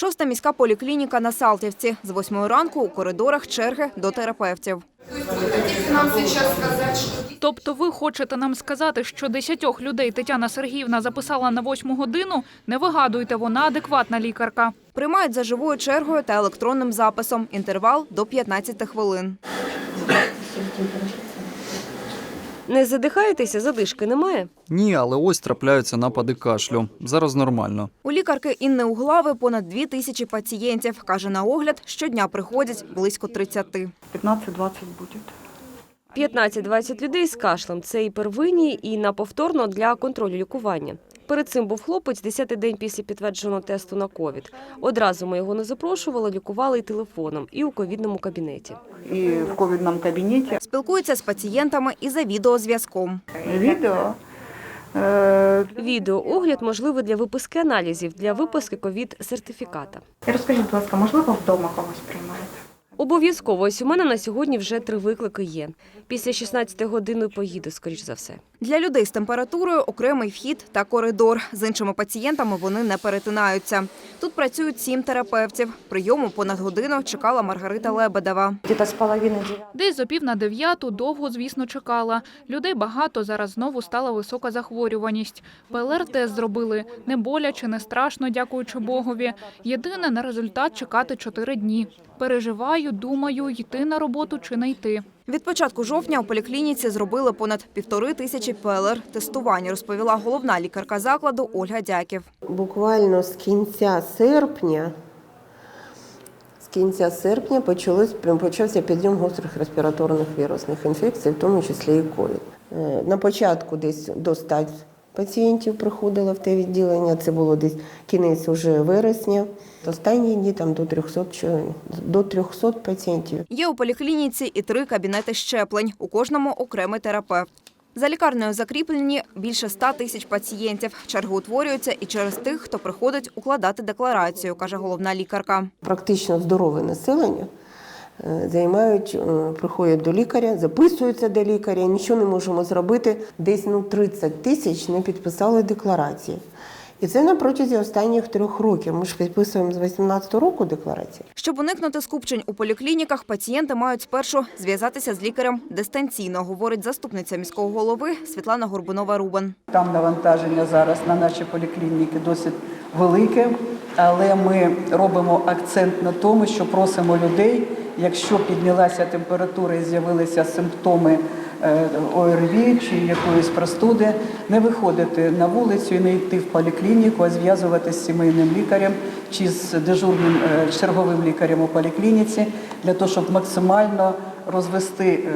Шоста міська поліклініка на Салтівці. З восьмої ранку у коридорах черги до терапевтів. Тобто ви хочете нам сказати, що десятьох людей Тетяна Сергіївна записала на восьму годину? Не вигадуйте, вона адекватна лікарка. Приймають за живою чергою та електронним записом. Інтервал до 15 хвилин. Не задихаєтеся, задишки немає? Ні, але ось трапляються напади кашлю. Зараз нормально. У лікарки Інни Углави понад дві тисячі пацієнтів. Каже, на огляд щодня приходять близько 30. 15-20 будет. 15-20 людей з кашлем. Це і первинні, і на повторно для контролю лікування. Перед цим був хлопець 10-й день після підтвердженого тесту на ковід. Одразу ми його не запрошували, лікували і телефоном, і у ковідному кабінеті. И в ковидном кабинете Спілкуються з пацієнтами і за відеозв'язком. видео. Э, Відеоогляд можливий для виписки аналізів, для виписки ковід-сертифіката. Розкажіть, будь ласка, можливо, вдома когось приймаєте? Обов'язково, ось у мене на сьогодні вже три виклики є. Після 16 години поїду, скоріш за все. Для людей з температурою окремий вхід та коридор. З іншими пацієнтами вони не перетинаються. Тут працюють сім терапевтів. Прийому понад годину чекала Маргарита Лебедева. Где-то з половини. Десь о пів на дев'яту довго, звісно, чекала. Людей багато, зараз знову стала висока захворюваність. ПЛР-тест зробили. Не боляче, не страшно, дякуючи Богові. Єдине, на результат чекати чотири дні. Переживаю, думаю, йти на роботу чи не йти. Від початку жовтня у поліклініці зробили понад півтори тисячі ПЛР-тестувань, розповіла головна лікарка закладу Ольга Дяків. Буквально з кінця серпня, з кінця серпня почалось, почався підйом гострих респіраторних вірусних інфекцій, в тому числі і ковід. Е, На початку десь до 100 пацієнтів приходило в те відділення, це було десь кінець уже вересня. Останні дні там до 300, чо- до 300 пацієнтів. Є у поліклініці і три кабінети щеплень. У кожному окремий терапевт. За лікарнею закріплені більше ста тисяч пацієнтів. Черги утворюються і через тих, хто приходить укладати декларацію, каже головна лікарка. практично здорове населення займають, е, приходять до лікаря, записуються до лікаря, нічого не можемо зробити. Десь ну 30 тисяч не підписали декларації. І це на протязі останніх трьох років. Ми ж підписуємо з 18 року декларації. Щоб уникнути скупчень у поліклініках, пацієнти мають спершу зв'язатися з лікарем дистанційно, говорить заступниця міського голови Світлана Горбунова-Рубан. Там навантаження зараз на наші поліклініки досить велике, але ми робимо акцент на тому, що просимо людей, якщо піднялася температура і з'явилися симптоми е, ОРВІ чи якоїсь простуди, не виходити на вулицю і не йти в поліклініку, а зв'язуватися з сімейним лікарем чи з дежурним е, черговим лікарем у поліклініці для того, щоб максимально розвести е,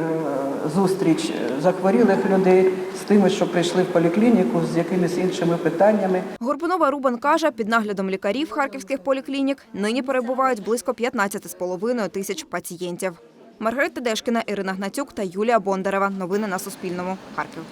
зустріч е, захворілих людей з тими, що прийшли в поліклініку з якимись іншими питаннями. Горбунова-Рубан каже, під наглядом лікарів харківських поліклінік нині перебувають близько 15,5 тисяч пацієнтів. Маргарита Дешкіна, Ірина Гнатюк та Юлія Бондарева. Новини на Суспільному. Харків.